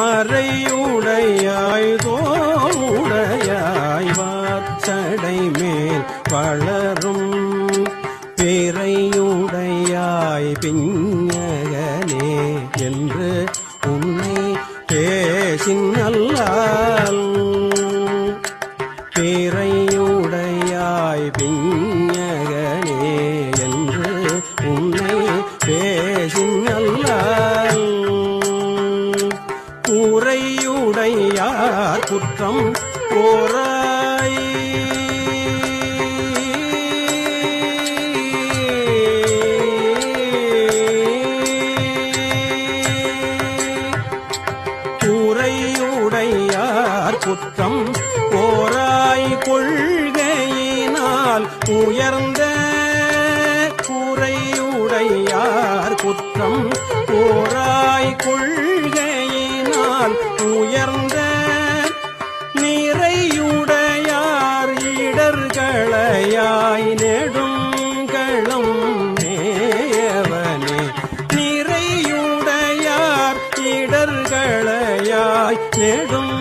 மறையுடையாய் தோளுடையாய் வாச்சடை மேல் வளரும் பிறையுடையாய் பிஞகனே என்று உன்னை பேசினல்லால் பேரையுடையாய் பிஞகனே கூரையுடையார் குற்றம் போராய் கூரையுடையார் குற்றம் போராய் கொள்கையினால் உயர்ந்த கூரையுடையார் குற்றம் கொள்கையினால் உயர்ந்த நிறையுடையார் இடர்களையாய் நெடும் களம் மேயவனே. நிறையுடையார் இடர்களையாய் நெடும்